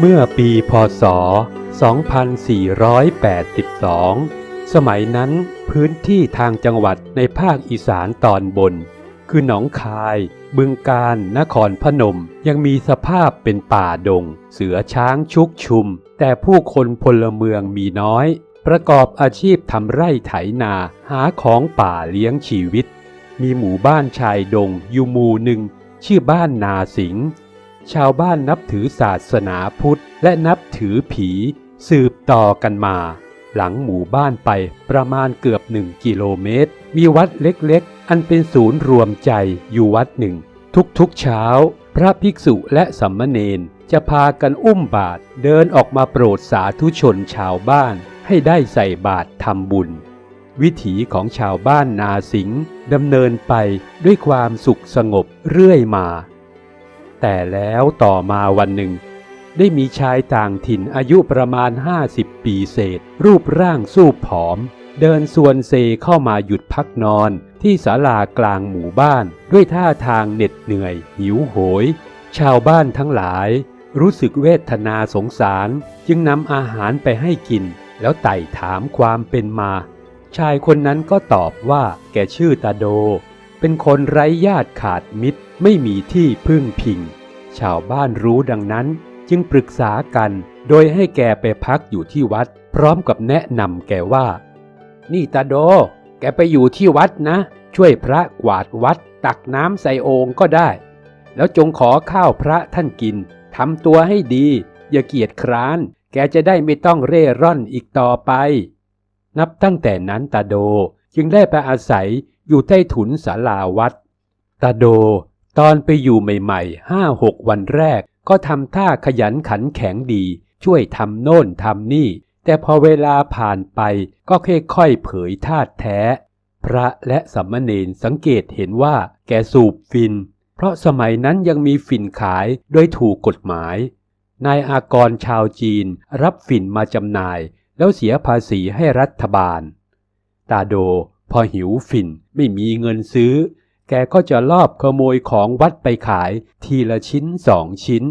เมื่อปีพศ 2482 สมัยนั้นพื้นที่ทางจังหวัดในภาคอีสานตอนบน คือหนองคาย บึงกาฬนครพนมยังมีสภาพเป็นป่าดง เสือช้างชุกชุม แต่ผู้คนพลเมืองมีน้อย ประกอบอาชีพทำไร่ไถนาหาของป่าเลี้ยงชีวิต มีหมู่บ้านชายดงอยู่หมู่หนึ่ง ชื่อบ้านนาสิงห์ ชาวบ้านนับถือศาสนาพุทธ และนับถือผีสืบต่อกันมา หลังหมู่บ้านไปประมาณเกือบหนึ่งกิโลเมตร มีวัดเล็กๆ อันเป็นศูนย์รวมใจอยู่วัดหนึ่ง ทุกๆเช้า พระภิกษุและสัมมเนนจะพากันอุ้มบาตรเดินออกมาโปรดสาธุชนชาวบ้านให้ได้ใส่บาตรทำบุญ วิถีของชาวบ้านนาสิงดำเนินไปด้วยความสุขสงบเรื่อยมา แต่แล้วต่อมาวันหนึ่ง ได้มีชายต่างถิ่นอายุประมาณ 50 ปีเศษ รูปร่างสูบผอม เดินส่วนเซเข้ามาหยุดพักนอน ที่ศาลากลางหมู่บ้าน ด้วยท่าทางเหน็ดเหนื่อย หิวโหย ชาวบ้านทั้งหลาย รู้สึกเวทนาสงสาร จึงนำอาหารไปให้กิน แล้วไต่ถามความเป็นมา ชายคนนั้นก็ตอบว่าแกชื่อตาโด เป็นคนไร้ญาติขาดมิตร ไม่มีที่พึ่งพิง ชาวบ้านรู้ดังนั้นจึงปรึกษากันโดยให้แกไปพักอยู่ที่วัด พร้อมกับแนะนำแกว่า นี่ตาโด แกไปอยู่ที่วัดนะ ช่วยพระกวาดวัด ตักน้ำใส่โองก็ได้ แล้วจงขอข้าวพระท่านกินทำตัวให้ดี อย่าเกียจคร้าน แกจะได้ไม่ต้องเร่ร่อนอีกต่อไป นับตั้งแต่นั้นตาโดจึงได้ไปอาศัยอยู่ใต้ถุนศาลาวัดตาโด ตอนไปอยู่ใหม่ๆห้าหกวันแรก ก็ทำท่าขยันขันแข็งดี ช่วยทำโน่นทำนี่ แต่พอเวลาผ่านไปก็ค่อยๆเผยธาตุแท้ พระและสัมมเนนสังเกตเห็นว่าแกสูบฟิน เพราะสมัยนั้นยังมีฝิ่นขายโดยถูกกฎหมาย นายอากรชาวจีนรับฝิ่นมาจำหน่าย แล้วเสียภาษีให้รัฐบาล ตาโดพอหิวฝิ่นไม่มีเงินซื้อ แกก็จะลอบขโมยของวัดไปขายทีละชิ้นสองชิ้น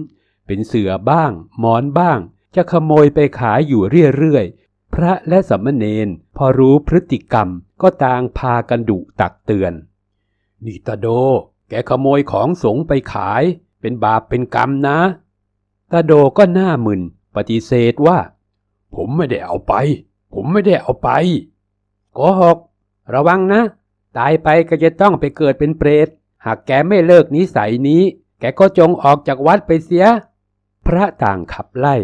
เป็นเสือบ้าง หมอนบ้าง จะขโมยไปขายอยู่เรื่อยๆ พระและสัมมเนนพอรู้พฤติกรรมก็ต่างพากันดุตักเตือน นี่ตาโด แกขโมยของสงไปขาย เป็นบาปเป็นกรรมนะตาโดก็หน้ามึนปฏิเสธว่า ผมไม่ได้เอาไป ผมไม่ได้เอาไปโกหก ระวังนะ ตายไปก็จะต้องไปเกิดเป็นเปรต หากแกไม่เลิกนิสัยนี้ แกก็จงออกจากวัดไปเสีย พระต่างขับไล่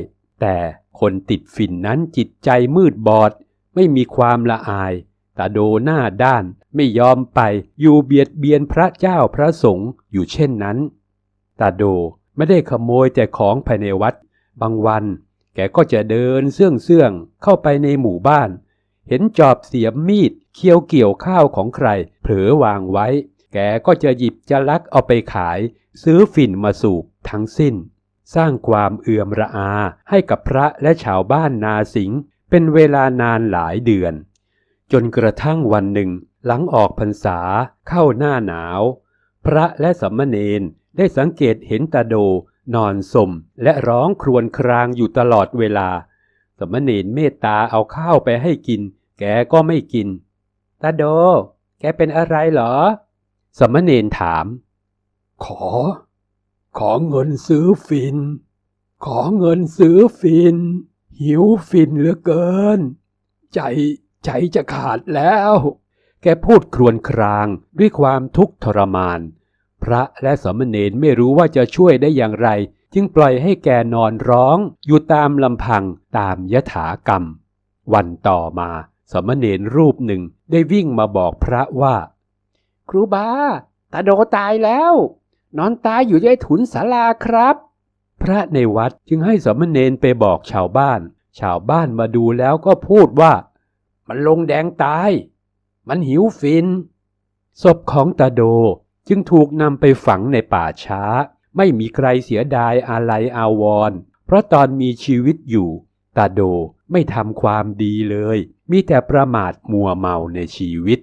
แต่คนติดฝิ่นนั้นจิตใจมืดบอด ไม่มีความละอายตาโดหน้าด้านไม่ยอมไปอยู่เบียดเบียนพระเจ้าพระสงฆ์อยู่เช่นนั้นตาโดไม่ได้ขโมยแต่ของภายในวัด บางวัน แกก็จะเดินเสื่องเสื่องๆเข้าไปในหมู่บ้าน เห็นจอบเสียมมีด เคี้ยวเกี่ยวข้าวของใคร เผลอวางไว้ แกก็จะหยิบจะลักเอาไปขาย ซื้อฝิ่นมาสูบทั้งสิ้น สร้างความเอื่อมระอาให้กับพระและชาวบ้านนาสิงเป็นเวลานานหลายเดือน จนกระทั่งวันหนึ่ง หลังออกพรรษาเข้าหน้าหนาว พระและสัมมเนนได้สังเกตเห็นตาโดนอนสมและร้องครวญครางอยู่ตลอดเวลา สมณเณรเมตตาเอาข้าวไปให้กิน แกก็ไม่กิน ตาโด แกเป็นอะไรเหรอ สมณเณรถาม ขอ ขอเงินซื้อฟิน ขอเงินซื้อฟิน หิวฟินเหลือเกิน ใจใจจะขาดแล้ว แกพูดครวญครางด้วยความทุกข์ทรมาน พระและสมณเณรไม่รู้ว่าจะช่วยได้อย่างไร จึงปล่อยให้แกนอนร้องอยู่ตามลำพังตามยถากรรม วันต่อมา สมณเณรรูปหนึ่งได้วิ่งมาบอกพระว่า ครูบาตาโดตายแล้ว นอนตายอยู่ในถุนศาลาครับ พระในวัดจึงให้สมณเณรไปบอกชาวบ้าน ชาวบ้านมาดูแล้วก็พูดว่า มันลงแดงตาย มันหิวฟิน ศพของตาโดจึงถูกนำไปฝังในป่าช้า ไม่มีใครเสียดายอาลัยอาวร เพราะตอนมีชีวิตอยู่ ตาโด ไม่ทำความดีเลย มีแต่ประมาทมัวเมาในชีวิต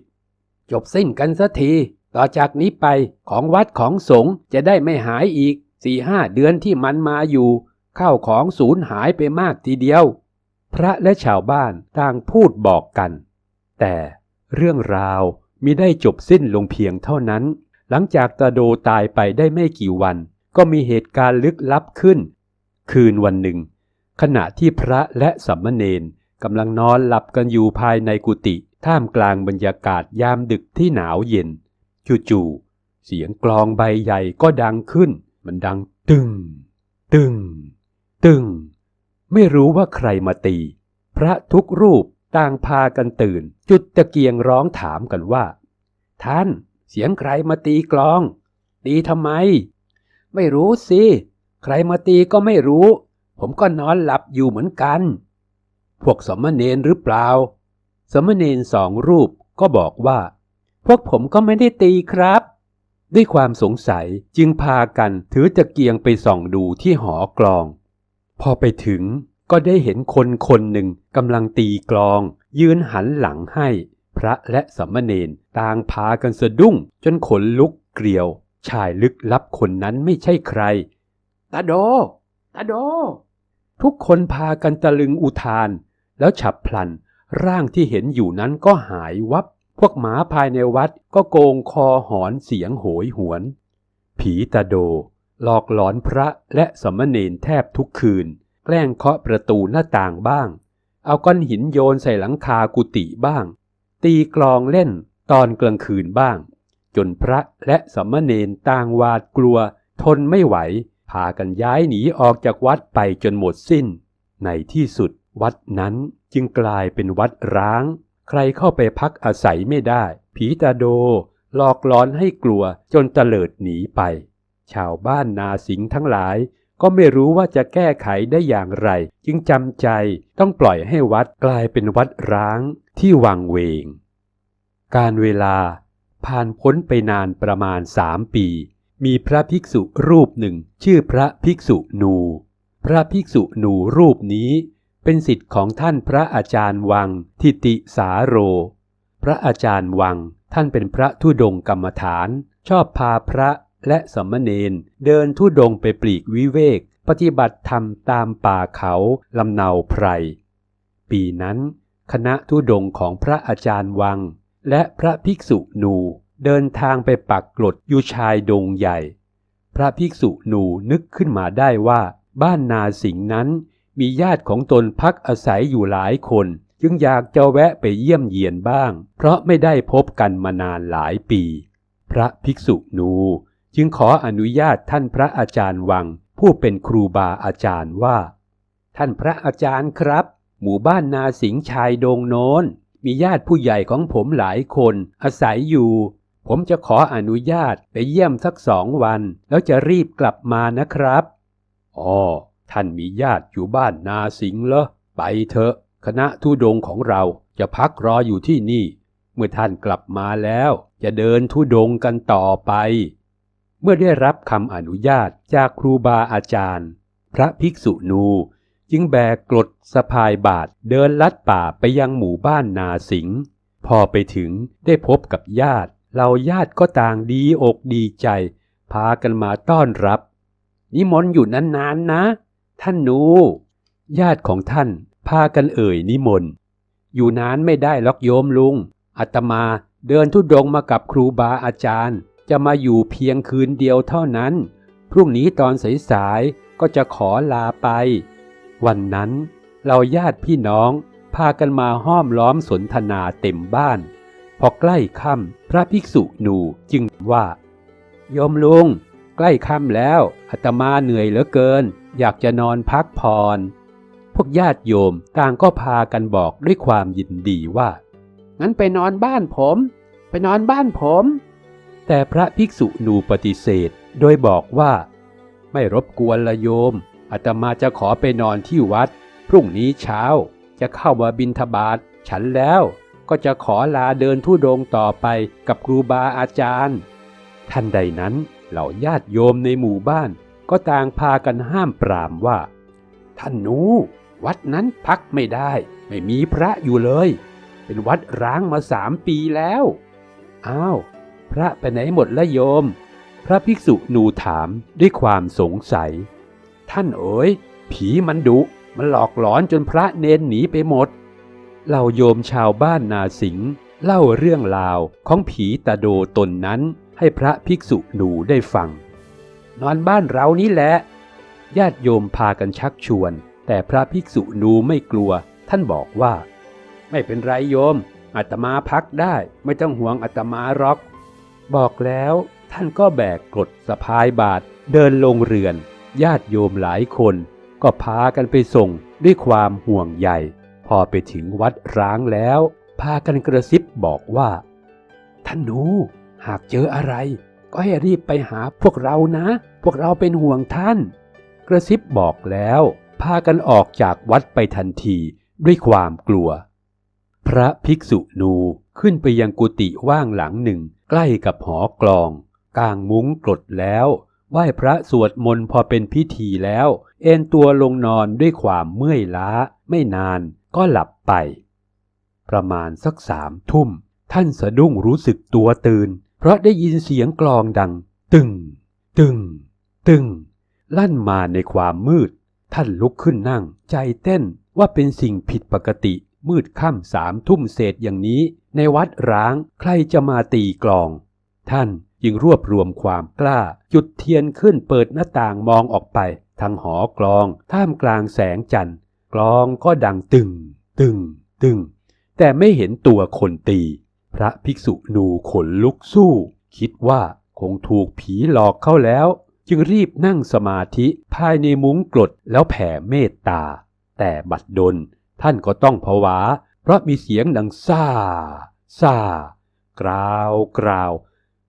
จบสิ้นกันสักที ต่อจากนี้ไปของวัดของสงฆ์จะได้ไม่หายอีกสี่ห้าเดือนที่มันมาอยู่ เข้าของสูญหายไปมากทีเดียว พระและชาวบ้านต่างพูดบอกกัน แต่เรื่องราวมิได้จบสิ้นลงเพียงเท่านั้น หลังจากตาโดตายไปได้ไม่กี่วัน ก็มีเหตุการณ์ลึกลับขึ้น คืนวันหนึ่ง ขณะที่พระและสัมมเนนกำลังนอนหลับกันอยู่ภายในกุฏิท่ามกลางบรรยากาศยามดึกที่หนาวเย็นจู่ๆเสียงกลองใบใหญ่ก็ดังขึ้น มันดังตึง ตึง ตึง ไม่รู้ว่าใครมาตี พระทุกรูปต่างพากันตื่น จุดตะเกียงร้องถามกันว่า ท่าน เสียงใครมาตีกลอง ตีทำไม ไม่รู้สิ ใครมาตีก็ไม่รู้ ผมก็นอนหลับอยู่เหมือนกัน พวกสมณเณรหรือเปล่า สมณเณรสองรูปก็บอกว่า พวกผมก็ไม่ได้ตีครับ ด้วยความสงสัยจึงพากันถือตะเกียงไปส่องดูที่หอกลอง พอไปถึงก็ได้เห็นคนคนหนึ่งกำลังตีกลอง ยืนหันหลังให้ พระและสมณเณรต่างพากันสะดุ้ง จนขนลุกเกลียว ชายลึกลับคนนั้นไม่ใช่ใครตาโดตาโด ทุกคนพากันตะลึงอุทาน แล้วฉับพลัน ร่างที่เห็นอยู่นั้นก็หายวับ พวกหมาภายในวัดก็โกงคอหอนเสียงโหยหวน ผีตาโด หลอกหลอนพระและสมณเณรแทบทุกคืน แกล้งเคาะประตูหน้าต่างบ้าง เอาก้อนหินโยนใส่หลังคากุฏิบ้าง ตีกลองเล่นตอนกลางคืนบ้าง จนพระและสมณเณรต่างหวาดกลัวทนไม่ไหว พากันย้ายหนีออกจากวัดไปจนหมดสิ้น ในที่สุดวัดนั้นจึงกลายเป็นวัดร้าง ใครเข้าไปพักอาศัยไม่ได้ ผีตาโดหลอกหลอนให้กลัวจนเตลิดหนีไป ชาวบ้านนาสิงทั้งหลาย ก็ไม่รู้ว่าจะแก้ไขได้อย่างไร จึงจำใจต้องปล่อยให้วัดกลายเป็นวัดร้างที่วังเวง การเวลาผ่านพ้นไปนานประมาณสามปี มีพระภิกษุรูปหนึ่ง ชื่อพระภิกษุนู พระภิกษุนูรูปนี้ เป็นสิทธิ์ของท่านพระอาจารย์วังทิติสาโร พระอาจารย์วังท่านเป็นพระธุดงกรรมฐาน ชอบพาพระและสมณเณรเดินธุดงไปปลีกวิเวก ปฏิบัติธรรมตามป่าเขาลำเนาไพร ปีนั้น คณะธุดงของพระอาจารย์วัง และพระภิกษุนู เดินทางไปปักกลดอยู่ชายดงใหญ่ พระภิกษุหนูนึกขึ้นมาได้ว่าบ้านนาสิงนั้นมีญาติของตนพักอาศัยอยู่หลายคน จึงอยากจะแวะไปเยี่ยมเยียนบ้าง เพราะไม่ได้พบกันมานานหลายปี พระภิกษุหนูจึงขออนุญาตท่านพระอาจารย์วัง ผู้เป็นครูบาอาจารย์ว่า ท่านพระอาจารย์ครับ หมู่บ้านนาสิงชายดงโน้น มีญาติผู้ใหญ่ของผมหลายคนอาศัยอยู่ ผมจะขออนุญาตไปเยี่ยมสักสองวัน แล้วจะรีบกลับมานะครับ อ๋อ ท่านมีญาติอยู่บ้านนาสิงห์เหรอ ไปเถอะ คณะทุดงของเราจะพักรออยู่ที่นี่ เมื่อท่านกลับมาแล้ว จะเดินทุดงกันต่อไป เมื่อได้รับคำอนุญาตจากครูบาอาจารย์ พระภิกษุนูจึงแบกกรดสะพายบาทเดินลัดป่าไปยังหมู่บ้านนาสิงห์พอไปถึงได้พบกับญาติ เหล่าญาติก็ต่างดีอกดีใจ พากันมาต้อนรับ นิมนต์อยู่นานๆนนะท่านหนูญาติของท่านพากันเอ่ยนิมนต์ อยู่นานไม่ได้ล็อกโยมลุงอาตมาเดินทุดงมากับครูบาอาจารย์ จะมาอยู่เพียงคืนเดียวเท่านั้น พรุ่งนี้ตอนสายๆก็จะขอลาไป วันนั้นเราญาติพี่น้อง พากันมาห้อมล้อมสนทนาเต็มบ้าน พอใกล้ค่ำพระภิกษุหนูจึงว่า โยมลุง ใกล้ค่ำแล้วอาตมาเหนื่อยเหลือเกิน อยากจะนอนพักผ่อนพวกญาติโยมต่างก็พากันบอกด้วยความยินดีว่า งั้นไปนอนบ้านผม ไปนอนบ้านผม แต่พระภิกษุหนูปฏิเสธ โดยบอกว่า ไม่รบกวนละโยมอาตมาจะขอไปนอนที่วัด พรุ่งนี้เช้าจะเข้ามาบินทบาทฉันแล้ว ก็จะขอลาเดินทุดงต่อไปกับครูบาอาจารย์ ทันใดนั้นเหล่าญาติโยมในหมู่บ้านก็ต่างพากันห้ามปรามว่า ท่านนูวัดนั้นพักไม่ได้ ไม่มีพระอยู่เลย เป็นวัดร้างมาสามปีแล้ว อ้าว พระไปไหนหมดละโยม พระภิกษุหนูถามด้วยความสงสัย ท่านเอ๋ยผีมันดุมันหลอกหลอนจนพระเนนหนีไปหมด เหล่าโยมชาวบ้านนาสิงเล่าเรื่องราวของผีตาโดตนนั้นให้พระภิกษุหนูได้ฟัง นอนบ้านเรานี่แหละ ญาติโยมพากันชักชวน แต่พระภิกษุหนูไม่กลัว ท่านบอกว่า ไม่เป็นไรโยมอาตมาพักได้ไม่ต้องห่วงอาตมาหรอก บอกแล้วท่านก็แบกกรดสะพายบาทเดินลงเรือน ญาติโยมหลายคน ก็พากันไปส่งด้วยความห่วงใย พอไปถึงวัดร้างแล้ว พากันกระซิบบอกว่า ท่านหนู หากเจออะไร ก็ให้รีบไปหาพวกเรานะ พวกเราเป็นห่วงท่าน กระซิบบอกแล้ว พากันออกจากวัดไปทันทีด้วยความกลัว พระภิกษุนูขึ้นไปยังกุฏิว่างหลังหนึ่ง ใกล้กับหอกลองกางมุ้งกรดแล้วไหว้พระสวดมนต์พอเป็นพิธีแล้ว เอนตัวลงนอนด้วยความเมื่อยล้า ไม่นาน ก็หลับไป ประมาณสักสามทุ่ม ท่านสะดุ้งรู้สึกตัวตื่น เพราะได้ยินเสียงกลองดัง ตึง ตึง ตึง ลั่นมาในความมืด ท่านลุกขึ้นนั่ง ใจเต้นว่าเป็นสิ่งผิดปกติ มืดค่ำสามทุ่มเศษอย่างนี้ ในวัดร้างใครจะมาตีกลอง ท่านจึงรวบรวมความกล้า จุดเทียนขึ้นเปิดหน้าต่างมองออกไปทางหอกลอง ท่ามกลางแสงจันทร์ กลองก็ดังตึง ตึง ตึง แต่ไม่เห็นตัวคนตี พระภิกษุนูขนลุกสู้ คิดว่าคงถูกผีหลอกเข้าแล้ว จึงรีบนั่งสมาธิภายในมุ้งกรดแล้วแผ่เมตตา แต่บัดดลท่านก็ต้องผวา เพราะมีเสียงดังซ่าซ่ากราวกราว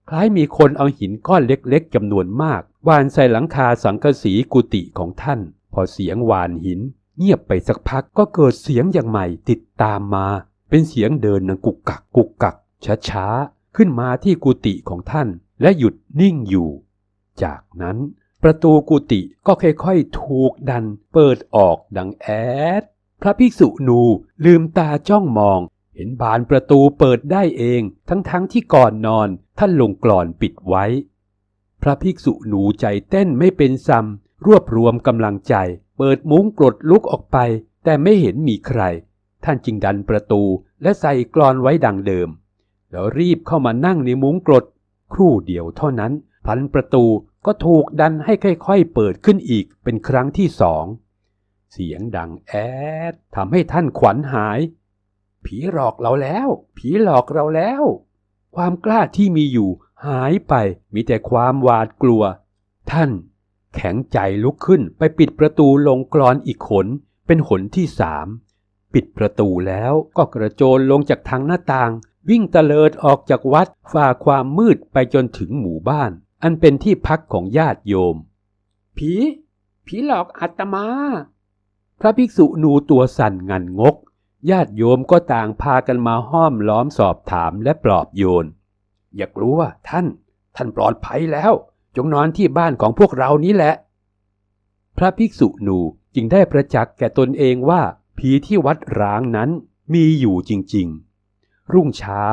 คล้ายมีคนเอาหินก้อนเล็กๆจำนวนมากวานใส่หลังคาสังกะสีกุฏิของท่าน พอเสียงวานหิน เงียบไปสักพักก็เกิดเสียงอย่างใหม่ติดตามมา เป็นเสียงเดินนังกุกกักกุกกักช้าๆขึ้นมาที่กุฏิของท่านและหยุดนิ่งอยู่ จากนั้นประตูกุฏิก็ค่อยๆถูกดันเปิดออกดังแอด พระภิกษุนูลืมตาจ้องมอง เห็นบานประตูเปิดได้เอง ทั้งๆทที่ก่อนนอนท่านลงกรอนปิดไว้ พระภิกษุหนูใจเต้นไม่เป็นซ้ำ รวบรวมกำลังใจ เปิดมุ้งกรดลุกออกไป แต่ไม่เห็นมีใคร ท่านจึงดันประตูและใส่กรอนไว้ดังเดิม แล้วรีบเข้ามานั่งในมุ้งกรด ครู่เดียวเท่านั้น พันประตูก็ถูกดันให้ค่อยๆ เปิดขึ้นอีกเป็นครั้งที่สอง เสียงดังแอดทำให้ท่านขวัญหาย ผีหลอกเราแล้ว ผีหลอกเราแล้ว ความกล้าที่มีอยู่หายไปมีแต่ความหวาดกลัว ท่าน แข็งใจลุกขึ้นไปปิดประตูลงกรอนอีกขน เป็นหนที่สามปิดประตูแล้วก็กระโจนลงจากทางหน้าต่าง วิ่งตะเลิดออกจากวัดฝ่าความมืดไปจนถึงหมู่บ้าน อันเป็นที่พักของญาติโยม ผี ผีหลอกอาตมา พระภิกษุหนูตัวสั่นงันงก ญาติโยมก็ต่างพากันมาห้อมล้อมสอบถามและปลอบโยน อย่ากลัวท่าน ท่านปลอดภัยแล้ว จงนอนที่บ้านของพวกเรานี้แหละ พระภิกษุหนูจึงได้ประจักษ์แก่ตนเองว่าผีที่วัดร้างนั้นมีอยู่จริงๆ รุ่งเช้า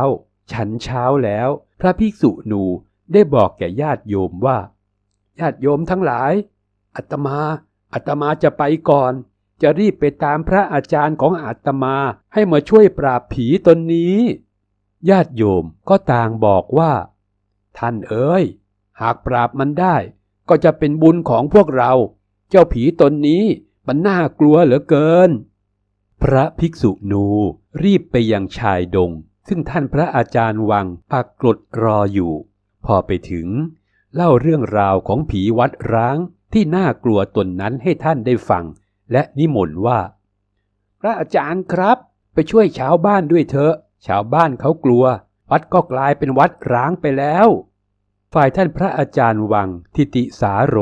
ฉันเช้าแล้ว พระภิกษุหนูได้บอกแก่ญาติโยมว่า ญาติโยมทั้งหลายอาตมาอาตมาจะไปก่อน จะรีบไปตามพระอาจารย์ของอาตมาให้มาช่วยปราบผีตนนี้ ญาติโยมก็ต่างบอกว่า ท่านเอ๋ย หากปราบมันได้ ก็จะเป็นบุญของพวกเรา เจ้าผีตนนี้มันน่ากลัวเหลือเกิน พระภิกษุนูรีบไปยังชายดง ซึ่งท่านพระอาจารย์วังปักกรดรออยู่ พอไปถึง เล่าเรื่องราวของผีวัดร้างที่น่ากลัวตนนั้นให้ท่านได้ฟัง และนิมนต์ว่า พระอาจารย์ครับไปช่วยชาวบ้านด้วยเถอะ ชาวบ้านเขากลัว วัดก็กลายเป็นวัดร้างไปแล้ว ฝ่ายท่านพระอาจารย์วังทิติสาโร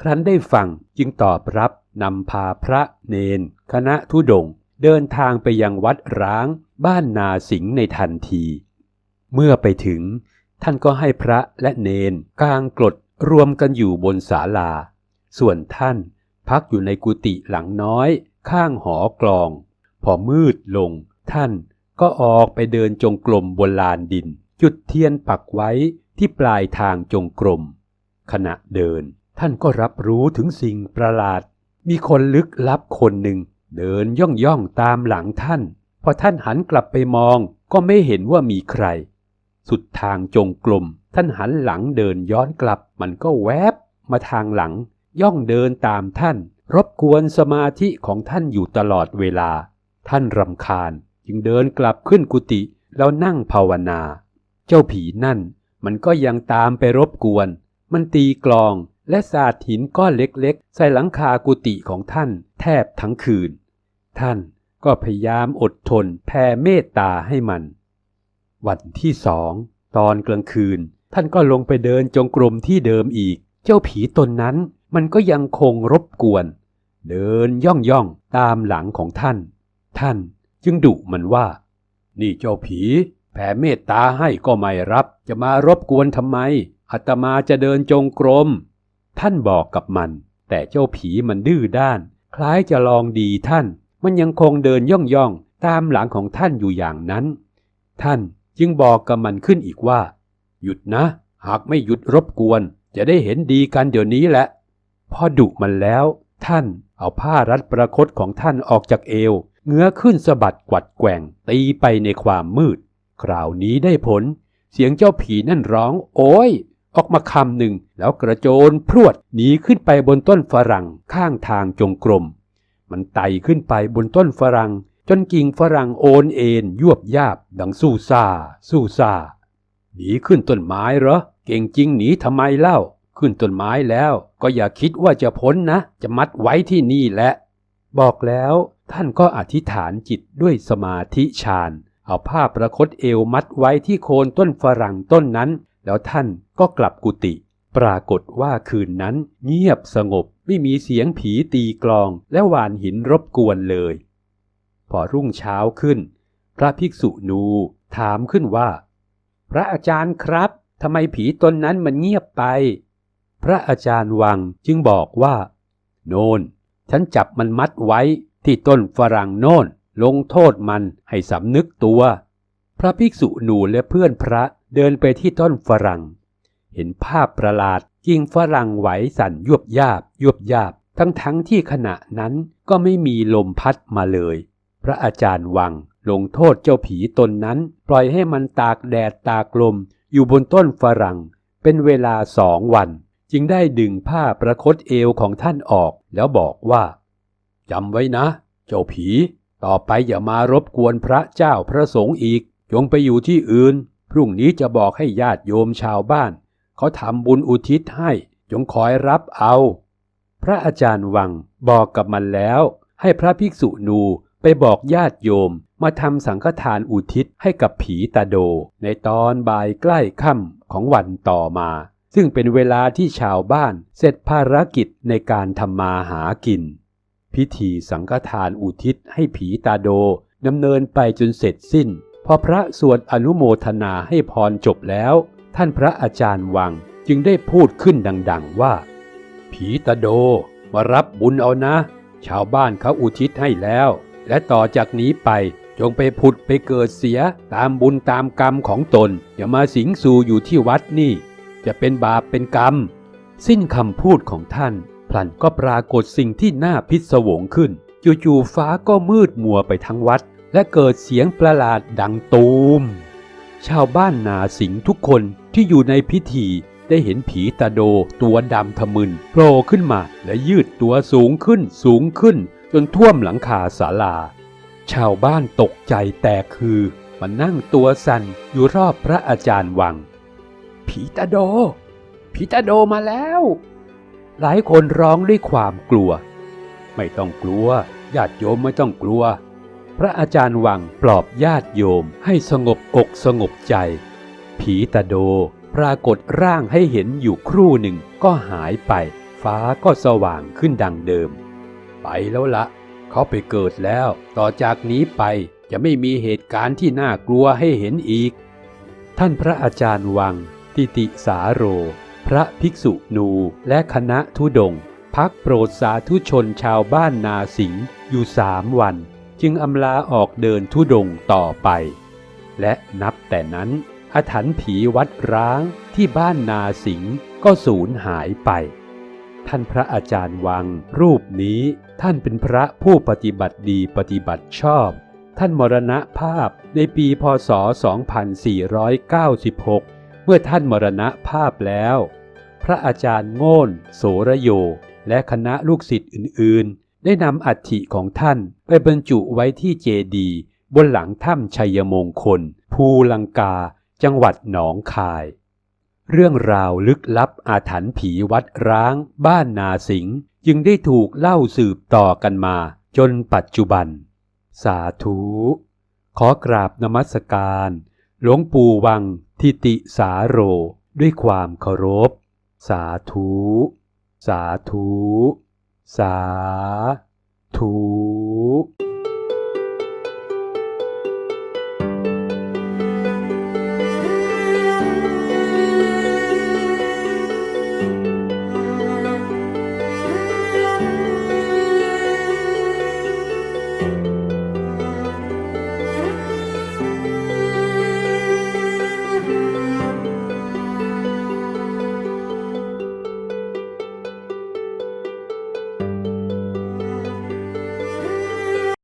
ครั้นได้ฟังจึงตอบรับนำพาพระเนน คณะทุดง เดินทางไปยังวัดร้าง บ้านนาสิงในทันที เมื่อไปถึง ท่านก็ให้พระและเนนกางกรดรวมกันอยู่บนศาลา ส่วนท่านพักอยู่ในกุฏิหลังน้อย ข้างหอกลอง พอมืดลง ท่านก็ออกไปเดินจงกรมบนลานดิน จุดเทียนปักไว้ ที่ปลายทางจงกรม ขณะเดิน ท่านก็รับรู้ถึงสิ่งประหลาด มีคนลึกลับคนหนึ่ง เดินย่องย่องตามหลังท่าน พอท่านหันกลับไปมองก็ไม่เห็นว่ามีใคร สุดทางจงกรมท่านหันหลังเดินย้อนกลับ มันก็แวบมาทางหลัง ย่องเดินตามท่าน รบกวนสมาธิของท่านอยู่ตลอดเวลา ท่านรำคาญ จึงเดินกลับขึ้นกุฏิแล้วนั่งภาวนา เจ้าผีนั่น มันก็ยังตามไปรบกวน มันตีกลองและสาดหินก้อนเล็กๆ ใส่หลังคากุฏิของท่านแทบทั้งคืน ท่านก็พยายามอดทนแผ่เมตตาให้มัน วันที่สองตอนกลางคืน ท่านก็ลงไปเดินจงกรมที่เดิมอีก เจ้าผีตนนั้นมันก็ยังคงรบกวน เดินย่องย่องตามหลังของท่าน ท่านจึงดุมันว่า นี่เจ้าผี แผ่เมตตาให้ก็ไม่รับ จะมารบกวนทำไมอาตมาจะเดินจงกรม ท่านบอกกับมัน แต่เจ้าผีมันดื้อด้าน คล้ายจะลองดีท่าน มันยังคงเดินย่องย่องตามหลังของท่านอยู่อย่างนั้น ท่านจึงบอกกับมันขึ้นอีกว่า หยุดนะ หากไม่หยุดรบกวน จะได้เห็นดีกันเดี๋ยวนี้แหละ พอดุมันแล้ว ท่านเอาผ้ารัดประคตของท่านออกจากเอว เงื้อขึ้นสะบัดกวัดแกว่งตีไปในความมืด คราวนี้ได้ผล เสียงเจ้าผีนั่นร้อง โอ้ย ออกมาคำหนึ่ง แล้วกระโจนพรวดหนีขึ้นไปบนต้นฝรั่งข้างทางจงกรม มันไต่ขึ้นไปบนต้นฝรั่ง จนกิ่งฝรั่งโอนเอ็นยวบยาบ ดังสู้ซาสู้ซาหนีขึ้นต้นไม้เหรอ เก่งจริงหนีทำไมเล่า ขึ้นต้นไม้แล้ว ก็อย่าคิดว่าจะพ้นนะ จะมัดไว้ที่นี่แหละ บอกแล้วท่านก็อธิษฐานจิตด้วยสมาธิฌาน เอาผ้าประคตเอวมัดไว้ที่โคนต้นฝรั่งต้นนั้น แล้วท่านก็กลับกุฏิปรากฏว่าคืนนั้นเงียบสงบไม่มีเสียงผีตีกลองและหวานหินรบกวนเลย พอรุ่งเช้าขึ้น พระภิกษุนูถามขึ้นว่า พระอาจารย์ครับทำไมผีตนนั้นมันเงียบไป พระอาจารย์วังจึงบอกว่า โนนฉันจับมันมัดไว้ที่ต้นฝรั่งโน่น ลงโทษมันให้สำนึกตัว พระภิกษุหนูและเพื่อนพระเดินไปที่ต้นฝรั่ง เห็นภาพประหลาดกิ่งฝรั่งไหวสั่นยวบยาบยวบยาบ ทั้งทั้งที่ขณะนั้นก็ไม่มีลมพัดมาเลย พระอาจารย์วังลงโทษเจ้าผีตนนั้น ปล่อยให้มันตากแดดตากลม อยู่บนต้นฝรั่ง เป็นเวลาสองวัน จึงได้ดึงผ้าประคตเอวของท่านออก แล้วบอกว่าจำไว้นะ เจ้าผี ต่อไปอย่ามารบกวนพระเจ้าพระสงฆ์อีก จงไปอยู่ที่อื่น พรุ่งนี้จะบอกให้ญาติโยมชาวบ้าน เขาทำบุญอุทิศให้ จงคอยรับเอา พระอาจารย์วังบอกกับมันแล้ว ให้พระภิกษุนูไปบอกญาติโยมมาทำสังฆทานอุทิศให้กับผีตาโด ในตอนบ่ายใกล้ค่ำของวันต่อมา ซึ่งเป็นเวลาที่ชาวบ้านเสร็จภารกิจในการทำมาหากิน พิธีสังฆทานอุทิศให้ผีตาโดดำเนินไปจนเสร็จสิ้น พอพระสวดอนุโมทนาให้พรจบแล้ว ท่านพระอาจารย์วังจึงได้พูดขึ้นดัง ๆว่า ผีตาโดมารับบุญเอานะ ชาวบ้านเขาอุทิศให้แล้ว และต่อจากนี้ไปจงไปผุดไปเกิดเสียตามบุญตามกรรมของตน อย่ามาสิงสู่อยู่ที่วัดนี่ จะเป็นบาปเป็นกรรม สิ้นคำพูดของท่าน ลันก็ปรากฏสิ่งที่น่าพิศวงขึ้น จู่ๆฟ้าก็มืดมัวไปทั้งวัด และเกิดเสียงประหลาดดังตูม ชาวบ้านนาสิงทุกคนที่อยู่ในพิธีได้เห็นผีตาโดตัวดำทะมึนโผล่ขึ้นมาและยืดตัวสูงขึ้นสูงขึ้น จนท่วมหลังคาศาลา ชาวบ้านตกใจแตกคือมานั่งตัวสั่นอยู่รอบพระอาจารย์วัง ผีตาโด ผีตาโดมาแล้ว หลายคนร้องด้วยความกลัว ไม่ต้องกลัวญาติโยมไม่ต้องกลัว พระอาจารย์วังปลอบญาติโยมให้สงบอกสงบใจ ผีตาโดปรากฏร่างให้เห็นอยู่ครู่หนึ่งก็หายไป ฟ้าก็สว่างขึ้นดังเดิม ไปแล้วละ เขาไปเกิดแล้ว ต่อจากนี้ไปจะไม่มีเหตุการณ์ที่น่ากลัวให้เห็นอีก ท่านพระอาจารย์วังติติสาโร พระภิกษุนูและคณะทุดง พักโปรดสาธุชนชาวบ้านนาสิงอยู่สามวัน จึงอำลาออกเดินทุดงต่อไป และนับแต่นั้นอาถรรพ์ผีวัดร้างที่บ้านนาสิงก็สูญหายไป ท่านพระอาจารย์วัง รูปนี้ท่านเป็นพระผู้ปฏิบัติดีปฏิบัติชอบ ท่านมรณภาพในปีพศ 2496 เมื่อท่านมรณภาพแล้ว พระอาจารย์โง่นโสระโย และคณะลูกศิษย์อื่นๆ ได้นำอัฐิของท่านไปบรรจุไว้ที่เจดีย์บนหลังถ้ำชัยมงคล ภูลังกา จังหวัดหนองคาย เรื่องราวลึกลับอาถรรพ์ผีวัดร้าง บ้านนาสิงจึงได้ถูกเล่าสืบต่อกันมา จนปัจจุบัน สาธุ ขอกราบนมัสการ หลวงปู่วัง ทิติสาโร ด้วยความเคารพ สาธุ สาธุ สาธุ